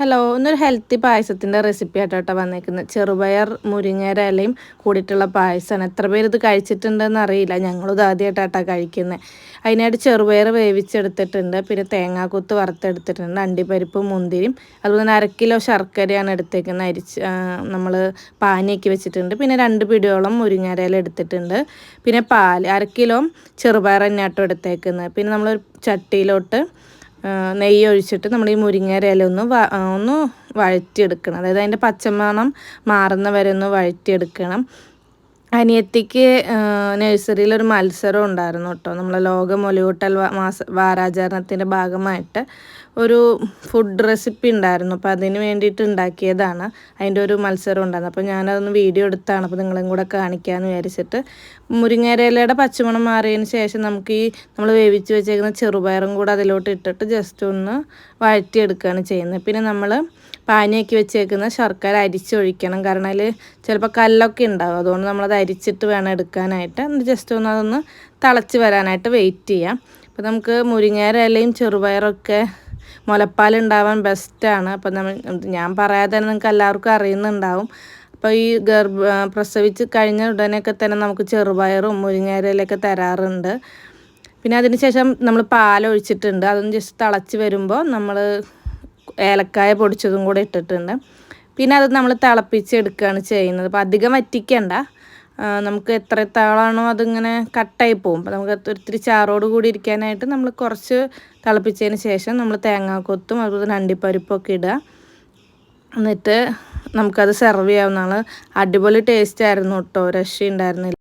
Hello ഇന്നൊരു healthy പായസത്തിന്റെ recipe ആയിട്ടോ വന്നേക്കുന്നത്. ചെറുപയർ മുരിങ്ങേര ഇലയും കൂടിയിട്ടുള്ള പായസമാണ്. എത്ര പേര് ഇത് കഴിച്ചിട്ടുണ്ടെന്ന് അറിയില്ല. ഞങ്ങളിത് ആദ്യമായിട്ടാട്ടോ കഴിക്കുന്നത് അതിനായിട്ട് ചെറുപയർ വേവിച്ചെടുത്തിട്ടുണ്ട്. പിന്നെ തേങ്ങാക്കൊത്ത് വറുത്തെടുത്തിട്ടുണ്ട്. അണ്ടിപ്പരിപ്പ് മുന്തിരിയും. അതുപോലെ തന്നെ അര കിലോ ശർക്കരയാണ് എടുത്തേക്കുന്നത്. അരിച്ച് നമ്മൾ പാനിയൊക്കെ വെച്ചിട്ടുണ്ട്. പിന്നെ രണ്ട് പിടിയോളം മുരിങ്ങേര ഇല എടുത്തിട്ടുണ്ട്. പിന്നെ പാൽ അര കിലോ ചെറുപയർ എന്നാട്ടോ എടുത്തേക്കുന്നത്. പിന്നെ നമ്മളൊരു ചട്ടിയിലോട്ട് നെയ്യ് ഒഴിച്ചിട്ട് നമ്മൾ ഈ മുരിങ്ങര ഇല ഒന്ന് ഒന്ന് വഴറ്റിയെടുക്കണം. അതായത് അതിന്റെ പച്ചമണം മാറുന്ന വരെ ഒന്ന് വഴറ്റിയെടുക്കണം. അനിയത്തിക്ക് നഴ്സറിയിൽ ഒരു മത്സരം ഉണ്ടായിരുന്നു കേട്ടോ. നമ്മളെ ലോക മൊലിയൂട്ടൽ മാസ വാരാചരണത്തിന്റെ ഭാഗമായിട്ട് ഒരു ഫുഡ് റെസിപ്പി ഉണ്ടായിരുന്നു. അപ്പോൾ അതിന് വേണ്ടിയിട്ട് ഉണ്ടാക്കിയതാണ്. അതിന്റെ ഒരു മത്സരം ഉണ്ടായിരുന്നു. അപ്പോൾ ഞാനതൊന്ന് വീഡിയോ എടുത്താണ്. അപ്പോൾ നിങ്ങളും കൂടെ കാണിക്കാമെന്ന് വിചാരിച്ചിട്ട് മുരിങ്ങയിലയുടെ പച്ചമണം മാറിയതിന് ശേഷം നമുക്ക് ഈ നമ്മൾ വേവിച്ച് വെച്ചേക്കുന്ന ചെറുപയറും കൂടെ അതിലോട്ട് ഇട്ടിട്ട് ജസ്റ്റ് ഒന്ന് വഴറ്റിയെടുക്കുകയാണ് ചെയ്യുന്നത്. പിന്നെ നമ്മൾ പാനിയാക്കി വെച്ചേക്കുന്ന ശർക്കര അരിച്ചൊഴിക്കണം. കാരണം അതിൽ ചിലപ്പോൾ കല്ലൊക്കെ ഉണ്ടാവും. അതുകൊണ്ട് നമ്മളത് അരിച്ചിട്ട് വേണം എടുക്കാനായിട്ട്. ജസ്റ്റ് ഒന്ന് അതൊന്ന് തിളച്ച് വരാനായിട്ട് വെയിറ്റ് ചെയ്യാം. അപ്പോൾ നമുക്ക് മുരിങ്ങേര ഇലയും ചെറുപയറൊക്കെ മുലപ്പാലുണ്ടാവാൻ ബെസ്റ്റാണ് അപ്പം നമ്മൾ ഞാൻ പറയാതെ തന്നെ നിങ്ങൾക്ക് എല്ലാവർക്കും അറിയുന്നുണ്ടാവും. അപ്പോൾ ഈ ഗർഭ പ്രസവിച്ച് കഴിഞ്ഞ ഉടനെയൊക്കെ തന്നെ നമുക്ക് ചെറുപയറും മുരിങ്ങേരയിലൊക്കെ തരാറുണ്ട്. പിന്നെ അതിന് ശേഷം നമ്മൾ പാലൊഴിച്ചിട്ടുണ്ട് അതൊന്ന് ജസ്റ്റ് തിളച്ച് വരുമ്പോൾ നമ്മൾ ഏലക്കായ പൊടിച്ചതും കൂടെ ഇട്ടിട്ടുണ്ട്. പിന്നെ അത് നമ്മൾ തിളപ്പിച്ചെടുക്കുകയാണ് ചെയ്യുന്നത്. അപ്പോൾ അധികം വറ്റിക്കണ്ട. നമുക്ക് എത്ര താളാണോ അതിങ്ങനെ കട്ടായി പോകും. അപ്പോൾ നമുക്ക് ഒത്തിരി ചാറോട് കൂടി ഇരിക്കാനായിട്ട് നമ്മൾ കുറച്ച് തിളപ്പിച്ചതിന് ശേഷം നമ്മൾ തേങ്ങാക്കൊത്തും അതുപോലെ തന്നെ അണ്ടിപ്പരിപ്പൊക്കെ ഇടുക. എന്നിട്ട് നമുക്കത് സെർവ് ചെയ്യാവുന്നതാണ്. അടിപൊളി ടേസ്റ്റ് ആയിരുന്നു കേട്ടോ. രക്ഷ